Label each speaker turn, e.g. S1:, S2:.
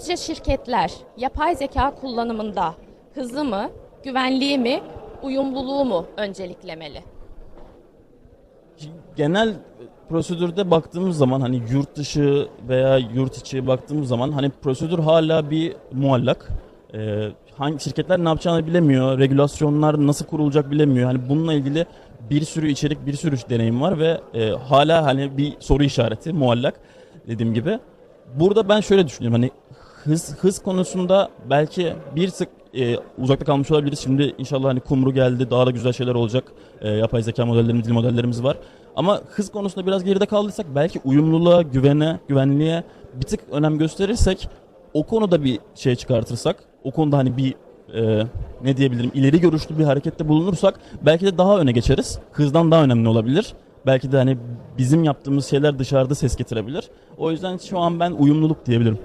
S1: Sizce şirketler yapay zeka kullanımında hızı mı, güvenliği mi, uyumluluğu mu önceliklemeli?
S2: genel prosedürde baktığımız zaman hani yurt dışı veya yurt içi baktığımız zaman hani prosedür hala bir muallak. Ee, hangi şirketler ne yapacağını bilemiyor, regülasyonlar nasıl kurulacak bilemiyor. Hani bununla ilgili bir sürü içerik, bir sürü deneyim var ve e, hala hani bir soru işareti muallak dediğim gibi. Burada ben şöyle düşünüyorum hani hız hız konusunda belki bir sık e, uzakta kalmış olabiliriz. Şimdi inşallah hani kumru geldi, daha da güzel şeyler olacak. E, yapay zeka modellerimiz, dil modellerimiz var. Ama hız konusunda biraz geride kaldıysak belki uyumluluğa, güvene, güvenliğe bir tık önem gösterirsek o konuda bir şey çıkartırsak, o konuda hani bir e, ne diyebilirim ileri görüşlü bir harekette bulunursak belki de daha öne geçeriz. Hızdan daha önemli olabilir. Belki de hani bizim yaptığımız şeyler dışarıda ses getirebilir. O yüzden şu an ben uyumluluk diyebilirim.